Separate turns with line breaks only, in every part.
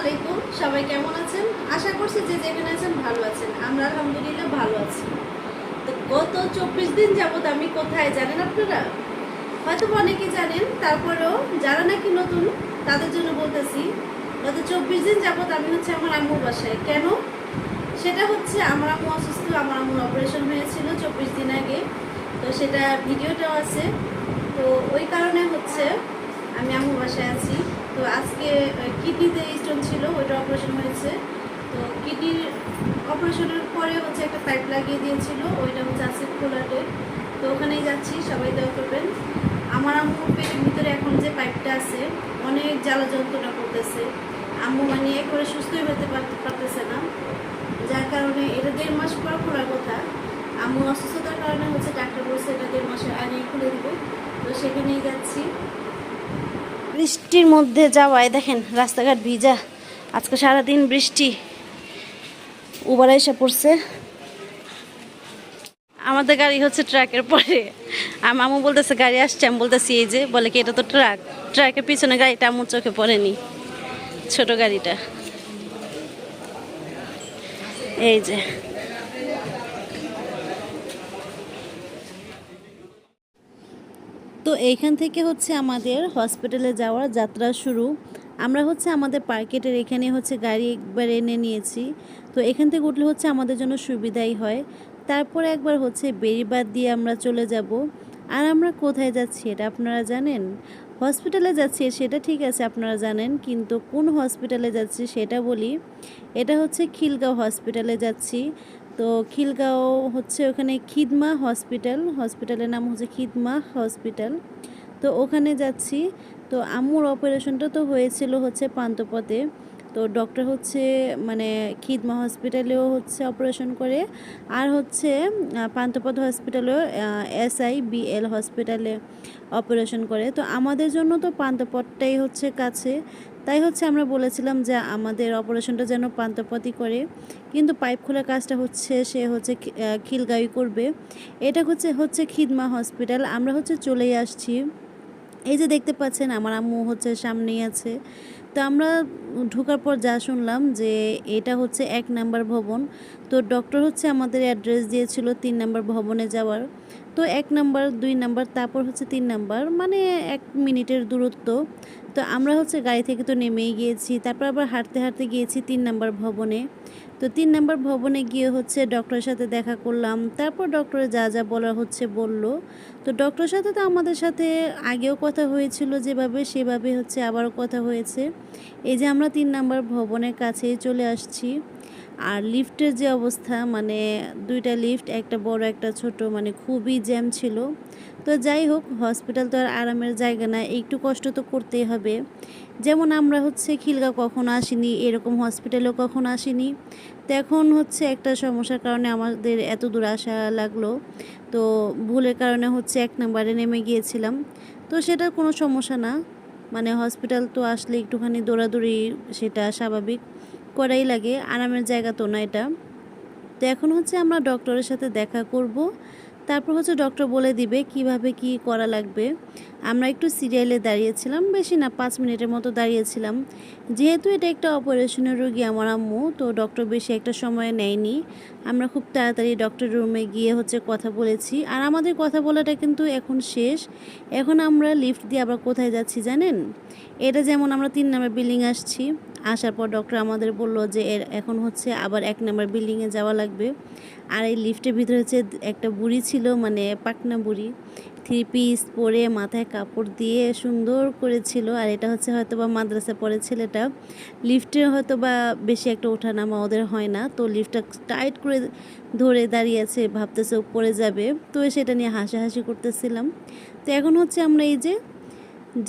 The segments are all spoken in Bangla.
আলাইকুম, সবাই কেমন আছেন? আশা করছি যে যেখানে আছেন ভালো আছেন। আমরা আলহামদুলিল্লাহ ভালো আছি। তো গত চব্বিশ দিন যাবত আমি কোথায় জানেন আপনারা? হয়তো বা অনেকেই জানেন, তারপরেও যারা নাকি নতুন, তাদের জন্য বলতেছি, গত চব্বিশ দিন যাবত আমি হচ্ছে আমার আম্মুর বাসায়। কেন? সেটা হচ্ছে আমার আম্মু অসুস্থ, আমার আম্মুর অপারেশন হয়েছিল চব্বিশ দিন আগে। তো সেটা ভিডিওটাও আছে। তো ওই কারণে হচ্ছে আমি আম্মুর বাসায় আছি। তো আজকে কিডনিতে স্টোন ছিল, ওইটা অপারেশন হয়েছে। তো কিডনির অপারেশনের পরে হচ্ছে একটা পাইপ লাগিয়ে দিয়েছিল, ওইটা হচ্ছে আছে খোলাটে তো ওখানেই যাচ্ছি, সবাই দেওয়া করবেন। আমার আম্মু পেটের ভিতরে এখন যে পাইপটা আছে, অনেক জ্বালা যন্ত্রণা করতেছে। আম্মু মানে একবারে সুস্থই হতে পারতে পারতেছে না। যার কারণে এটা দেড় মাস পর খোলার কথা। আম্মু অসুস্থতার কারণে হচ্ছে ডাক্তার বলছে এটা দেড় মাসের আগে খুলে দিবে। তো সেখানেই যাচ্ছি। বৃষ্টির মধ্যে যাওয়ায় দেখেন রাস্তাঘাট ভিজা। আজকে সারাদিন বৃষ্টি। উবার এসে পড়ছে। আমাদের গাড়ি হচ্ছে ট্রাকের পরে। আর মামু বলতেছে, গাড়ি আসছে। আমি বলতেছি, এই যে, বলে কি, এটা তো ট্রাক। ট্রাকের পিছনে গাড়িটা আমার চোখে পড়েনি, ছোট গাড়িটা। এই যে। তো এইখান থেকে হচ্ছে আমাদের হসপিটালে যাওয়ার যাত্রা শুরু। আমরা হচ্ছে আমাদের পার্কেটের এখানে হচ্ছে গাড়ি একবার এনে নিয়েছি। তো এখান থেকে উঠলে হচ্ছে আমাদের জন্য সুবিধাই হয়। তারপরে একবার হচ্ছে বেড়িবাদ দিয়ে আমরা চলে যাব। আর আমরা কোথায় যাচ্ছি এটা আপনারা জানেন? হসপিটালে যাচ্ছি, সেটা ঠিক আছে আপনারা জানেন, কিন্তু কোন হসপিটালে যাচ্ছি সেটা বলি। এটা হচ্ছে খিলগাঁও হসপিটালে যাচ্ছি। তো খিলগাঁও হচ্ছে ওখানে খিদমা হসপিটাল। হসপিটালের নাম হচ্ছে খিদমা হসপিটাল। তো ওখানে যাচ্ছি। তো আম্মুর অপারেশনটা তো হয়েছিল হচ্ছে পান্তপথে। তো ডক্টর হচ্ছে মানে খিদমা হসপিটালেও হচ্ছে অপারেশন করে। আর হচ্ছে আহ, পান্তপথ হসপিটালেও এসআই বিএল হসপিটালে অপারেশন করে। তো আমাদের জন্য তো পান্তপথটাই হচ্ছে কাছে। তাই হচ্ছে আমরা বলেছিলাম যে আমাদের অপারেশনটা যেন পান্তপথই করে, কিন্তু পাইপ খোলার কাজটা হচ্ছে সে হচ্ছে খিলগাঁই করবে। এটা হচ্ছে হচ্ছে খিদমা হসপিটাল। আমরা হচ্ছে চলেই আসছি। এই যে দেখতে পাচ্ছেন, আমার আম্মু হচ্ছে সামনেই আছে। তো আমরা ঢোকার পর যা শুনলাম যে এটা হচ্ছে এক নাম্বার ভবন। তো ডক্টর হচ্ছে আমাদের অ্যাড্রেস দিয়েছিল তিন নাম্বার ভবনে যাওয়ার। তো এক নাম্বার, দুই নাম্বার, তারপর হচ্ছে তিন নাম্বার মানে এক মিনিটের দূরত্ব। তো আমরা হচ্ছে গাড়ি থেকে তো নেমেই গিয়েছি, তারপর আবার হাঁটতে হাঁটতে গিয়েছি তিন নাম্বার ভবনে। তো তিন নাম্বার ভবনে গিয়ে হচ্ছে ডক্টরের সাথে দেখা করলাম, তারপর ডক্টরে যা যা বলা হচ্ছে বলল। তো ডক্টরের সাথে তো আমাদের সাথে আগেও কথা হয়েছিল যেভাবে, সেভাবে হচ্ছে আবারও কথা হয়েছে। এই যে আমরা তিন নাম্বার ভবনের কাছেই চলে আসছি। আর লিফটের যে অবস্থা মানে দুইটা লিফট, একটা বড়, একটা ছোট মানে খুবই জ্যাম ছিল। তো যাই হোক, হসপিটাল তো আর আরামের জায়গা না, একটু কষ্ট তো করতেই হবে। যেমন আমরা হচ্ছে খিলগা কখনো আসিনি, এরকম হসপিটালেও কখনো আসিনি। তো এখন হচ্ছে একটা সমস্যার কারণে আমাদের এত দূর আসা লাগল। তো ভুলের কারণে হচ্ছে এক নম্বরে নেমে গিয়েছিলাম। তো সেটা কোনো সমস্যা না মানে হসপিটাল তো আসলে একটুখানি দৌড়াদৌড়ি, সেটা স্বাভাবিক। করাই লাগে, আরামের জায়গা তো না এটা। তো এখন হচ্ছে আমরা ডক্টরের সাথে দেখা করব। তারপর হচ্ছে ডক্টর বলে দিবে কীভাবে কি করা লাগবে। আমরা একটু সিরিয়ালে দাঁড়িয়েছিলাম, বেশি না, পাঁচ মিনিটের মতো দাঁড়িয়েছিলাম। যেহেতু এটা একটা অপারেশনের রোগী আমার আম্মু, তো ডক্টর বেশি একটা সময় নেয়নি। আমরা খুব তাড়াতাড়ি ডক্টর রুমে গিয়ে হচ্ছে কথা বলেছি। আর আমাদের কথা বলাটা কিন্তু এখন শেষ। এখন আমরা লিফট দিয়ে আবার কোথায় যাচ্ছি জানেন? এটা যেমন আমরা তিন নম্বর বিল্ডিং আসছি। আসার পর ডক্টর আমাদের বলল যে এর এখন হচ্ছে আবার এক নম্বর বিল্ডিংয়ে যাওয়া লাগবে। আর এই লিফটের ভিতরে হচ্ছে একটা বুড়ি ছিল মানে পাকনা বুড়ি। থ্রি পিস পরে মাথায় কাপড় দিয়ে সুন্দর করেছিল। আর এটা হচ্ছে হয়তো বা মাদ্রাসা পড়ে ছেলেটা। লিফটে হয়তো বা বেশি একটা ওঠানামা ওদের হয় না। তো লিফটটা টাইট করে ধরে দাঁড়িয়ে আছে, ভাবতেছে পড়ে যাবে। তো সেটা নিয়ে হাসাহাসি করতেছিলাম। তো এখন হচ্ছে আমরা এই যে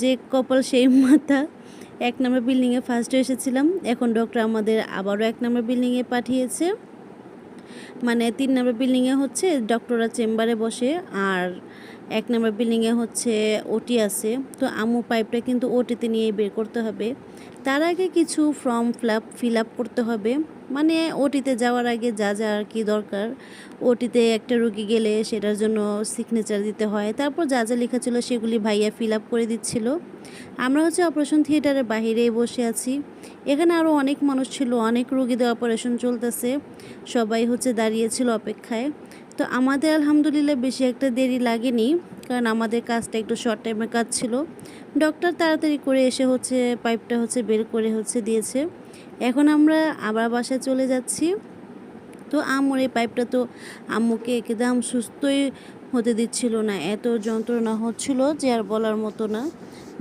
যে কপাল সেই মাথা এক নম্বর বিল্ডিংয়ে ফার্স্টে এসেছিলাম। এখন ডক্টর আমাদের আবারও এক নম্বর বিল্ডিংয়ে পাঠিয়েছে। মানে তিন নম্বর বিল্ডিংয়ে হচ্ছে ডক্টররা চেম্বারে বসে, আর এক নম্বর বিল্ডিংয়ে হচ্ছে ওটি আছে। তো আমু পাইপটা কিন্তু ওটিতে নিয়ে বের করতে হবে। তার আগে কিছু form fill up fill up করতে হবে। মানে ওটিতে যাওয়ার আগে যা যা আর কি দরকার, ওটিতে একটা রুগী গেলে সেটার জন্য সিগনেচার দিতে হয়। তারপর যা যা লেখা ছিল সেগুলি ভাইয়া ফিল আপ করে দিচ্ছিল। আমরা হচ্ছে অপারেশন থিয়েটারের বাহিরেই বসে আছি। এখানে আরও অনেক মানুষ ছিল, অনেক রুগীদের অপারেশন চলতেছে। সবাই হচ্ছে দাঁড়িয়েছিল অপেক্ষায়। তো আমাদের আলহামদুলিল্লাহ বেশি একটা দেরি লাগেনি। কারণ আমাদের কাজটা একটু শর্ট টাইমের কাজ ছিল। ডক্টর তাড়াতাড়ি করে এসে হচ্ছে পাইপটা হচ্ছে বের করে হচ্ছে দিয়েছে। এখন আমরা আবার বাসায় চলে যাচ্ছি। তো আম্মুর এই পাইপটা তো আম্মুকে একদম সুস্থই হতে দিচ্ছিল না। এত যন্ত্রণা হচ্ছিল যে আর বলার মতো না।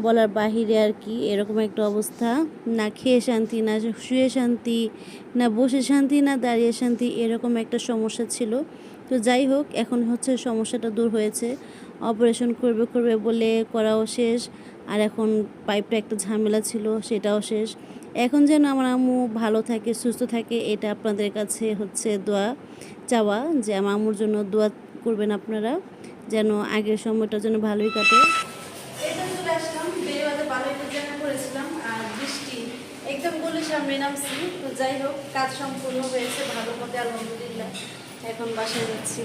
বলার বাহিরে আর কি, এরকম একটা অবস্থা। না খেয়ে শান্তি, না শুয়ে শান্তি, না বসে শান্তি, না দাঁড়িয়ে শান্তি, এরকম একটা সমস্যা ছিল। তো যাই হোক, এখন হচ্ছে সমস্যাটা দূর হয়েছে। অপারেশন করবে করবে বলে করাও শেষ, আর এখন পাইপটা একটা ঝামেলা ছিল, সেটাও শেষ। এখন যেন আমার আম্মু ভালো থাকে, সুস্থ থাকে, এটা আপনাদের কাছে হচ্ছে দোয়া চাওয়া, যে আমার আম্মুর জন্য দোয়া করবেন আপনারা, যেন আগের সময়টা যেন ভালোই কাটে। একদম নামছি। তো যাই হোক, কাজ সম্পূর্ণ হয়েছে, ভালো মতে আলহামদুলিল্লাহ। এখন বাসায় যাচ্ছি।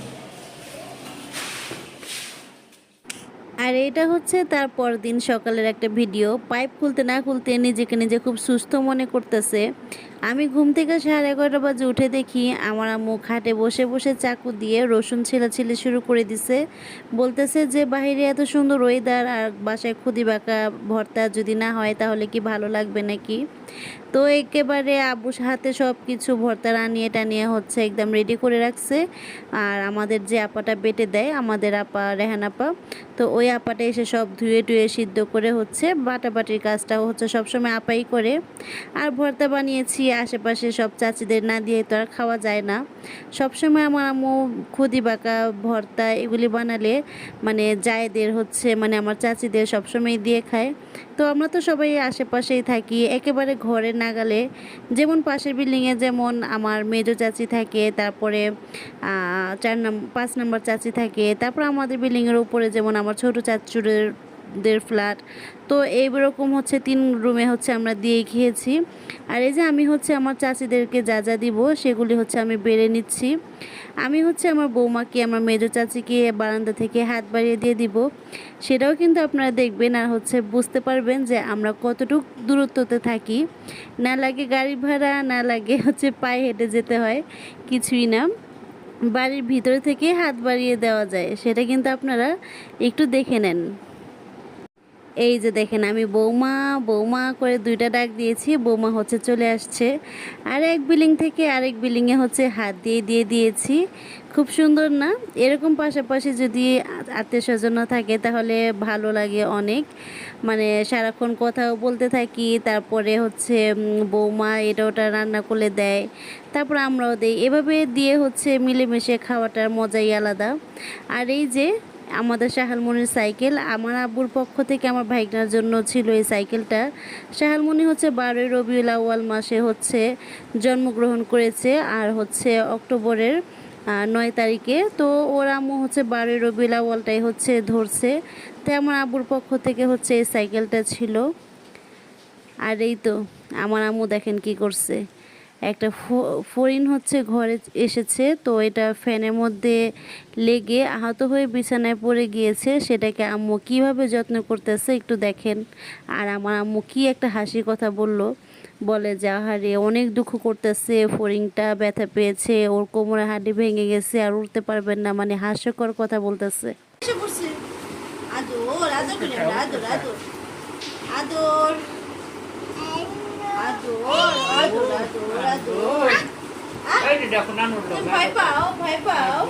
আর এটা হচ্ছে তারপর দিন সকালের একটা ভিডিও। পাইপ খুলতে না খুলতে নিজেকে নিজে খুব সুস্থ মনে করতেছে। আমি ঘুম থেকে সাড়ে এগারোটা বাজে উঠে দেখি আমার আম্মু খাটে বসে বসে চাকু দিয়ে রসুন ছেলাছেলি শুরু করে দিছে। বলতেছে যে বাইরে এত সুন্দর ওয়েদার আর বাসায় খুদি বাঁকা ভর্তা যদি না হয় তাহলে কি ভালো লাগবে নাকি? তো একেবারে আব্বু হাতে সব কিছু ভর্তা রানিয়ে টানিয়ে হচ্ছে একদম রেডি করে রাখছে। আর আমাদের যে আপাটা বেটে দেয়, আমাদের আপা, রেহান আপা, তো ওই আপাটা এসে সব ধুয়ে টুয়ে সিদ্ধ করে হচ্ছে বাটাবাটির কাজটাও হচ্ছে সবসময় আপাই করে। আর ভর্তা বানিয়েছি, আশেপাশে সব চাচিদের না দিয়ে তো আর খাওয়া যায় না। সবসময় আমার আম্মু খুদি বাঁকা ভর্তা এগুলি বানালে মানে জায়দের হচ্ছে মানে আমার চাচিদের সবসময় দিয়ে খায়। তো আমরা তো সবাই আশেপাশেই থাকি, একেবারে ঘরে নাগালে, যেমন পাশের বিল্ডিংয়ে যেমন আমার মেজো চাচি থাকে, তারপরে চার নাম, পাঁচ নাম্বার চাচি থাকে, তারপর আমাদের বিল্ডিংয়ের উপরে যেমন আমার ছোটো চাচুরের দের ফ্ল্যাট। তো এইরকম হচ্ছে তিন রুমে হচ্ছে আমরা দিয়ে খেয়েছি। আর এই যে আমি হচ্ছে আমার চাচিদেরকে যা যা দিব, সেগুলি হচ্ছে আমি বেড়ে নিচ্ছি। আমি হচ্ছে আমার বৌমাকে, আমার মেজো চাচিকে বারান্দা থেকে হাত বাড়িয়ে দিয়ে দিব। সেটাও কিন্তু আপনারা দেখবেন আর হচ্ছে বুঝতে পারবেন যে আমরা কতটুক দূরত্বতে থাকি। না লাগে গাড়ি ভাড়া, না লাগে হচ্ছে পায়ে হেঁটে যেতে হয়, কিছুই না। বাড়ির ভিতরে থেকে হাত বাড়িয়ে দেওয়া যায়, সেটা কিন্তু আপনারা একটু দেখে নেন। এই যে দেখেন, আমি বৌমা বৌমা করে দুইটা ডাক দিয়েছি, বৌমা হচ্ছে চলে আসছে। আর এক বিল্ডিং থেকে আরেক বিল্ডিংয়ে হচ্ছে হাত দিয়ে দিয়ে দিয়েছি। খুব সুন্দর না? এরকম পাশাপাশি যদি আত্মীয় স্বজন থাকে, তাহলে ভালো লাগে অনেক। মানে সারাক্ষণ কথাও বলতে থাকি, তারপরে হচ্ছে বৌমা এটা ওটা রান্না করে দেয়, তারপর আমরাও দিই। এভাবে দিয়ে হচ্ছে মিলেমিশে খাওয়াটার মজাই আলাদা। আর এই যে আমাদের শাহালমনির সাইকেল, আমার আব্বুর পক্ষ থেকে আমার ভাইগনার জন্য ছিল এই সাইকেলটা। শাহালমনি হচ্ছে বারোই রবিউল আউয়াল মাসে হচ্ছে জন্মগ্রহণ করেছে আর হচ্ছে অক্টোবরের নয় তারিখে। তো ওর আম্মু হচ্ছে বারোই রবিউল আউয়ালটাই হচ্ছে ধরছে। তাই আমার আব্বুর পক্ষ থেকে হচ্ছে এই সাইকেলটা ছিল। আর এই তো, আমার আম্মু দেখেন কি করছে। একটা ফ- ফড়িং হচ্ছে ঘরে এসেছে, তো এটা ফ্যানের মধ্যে লেগে আহত হয়ে বিছানায় পড়ে গিয়েছে। সেটাকে আম্মু কীভাবে যত্ন করতেছে একটু দেখেন। আর আমার আম্মু কি একটা হাসি কথা বলল, বলে যে, আহারে, অনেক দুঃখ করতেছে ফড়িংটা ব্যথা পেয়েছে, ওর কোমরে হাড্ডি ভেঙে গেছে, আর উঠতে পারবেন না। মানে হাস্যকর কথা বলতেছে
আদর আদর আদর আদর আদর
এই যে দেখো নানুর
ভয় পাও ভয় পাও?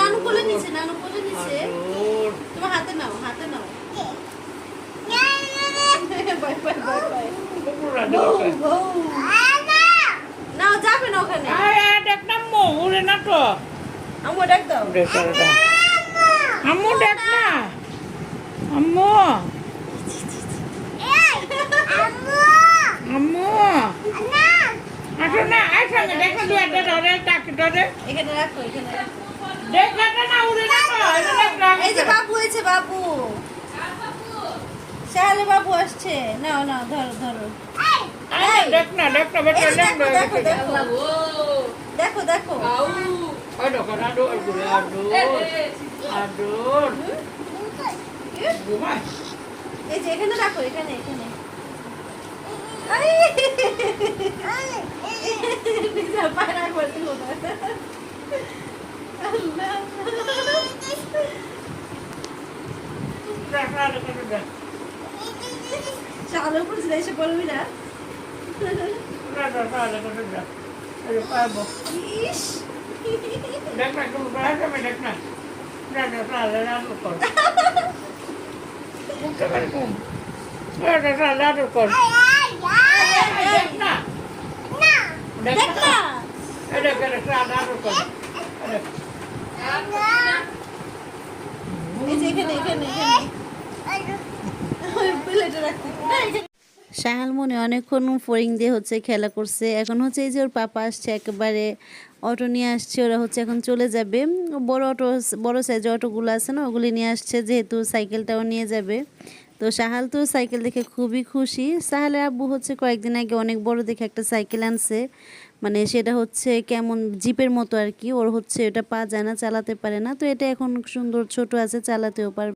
নানু কোলে নিচ্ছে নানু কোলে
আদর।
তোমার হাতে নাও হাতে নাও। নাও যাবে না ওখানে।
দেখ না, আম্মু, উড়ে না তো।
আমার ডাক দাও।
আম্মু দেখ না। আম্মু আম্মু। আসো না দেখো দু একটা ধরে তাকে ধরে।
এখানে রাখো এখানে রাখো।
না না উড়ে না এই যে
বাবু হয়েছে বাবু! শাহালে বাবু আসছে। নাও নাও ধরো ধরো।
দেখ না দেখ না বেটা দেখ
দেখো
না
দেখো দেখো। দেখো।
আদর আদর।
এই যে এখানে রাখো এখানে এখানে।
দেখ
শাহালের উপর ছেড়ে এসে পড়বি না
কর
শাহাল মনে অনেকক্ষণ ফরিং দিয়ে হচ্ছে খেলা করছে। এখন হচ্ছে এই যে ওর পাপা আসছে একেবারে। অটো নিয়ে আসছে ওরা হচ্ছে এখন চলে যাবে। বড় অটো বড় সাইজের অটোগুলো আছে না ওগুলি নিয়ে আসছে যেহেতু সাইকেলটাও নিয়ে যাবে। তো সাহাল তো সাইকেল দেখে খুবই খুশি। সাহালের আব্বু হচ্ছে কয়েকদিন আগে অনেক বড় দেখে একটা সাইকেল আনছে। মানে সেটা হচ্ছে কেমন জিপের মতো আর কি। ওর হচ্ছে এটা পা যায় না চালাতে পারে না। তো এটা এখন সুন্দর ছোট আছে, চালাতেও পারবে।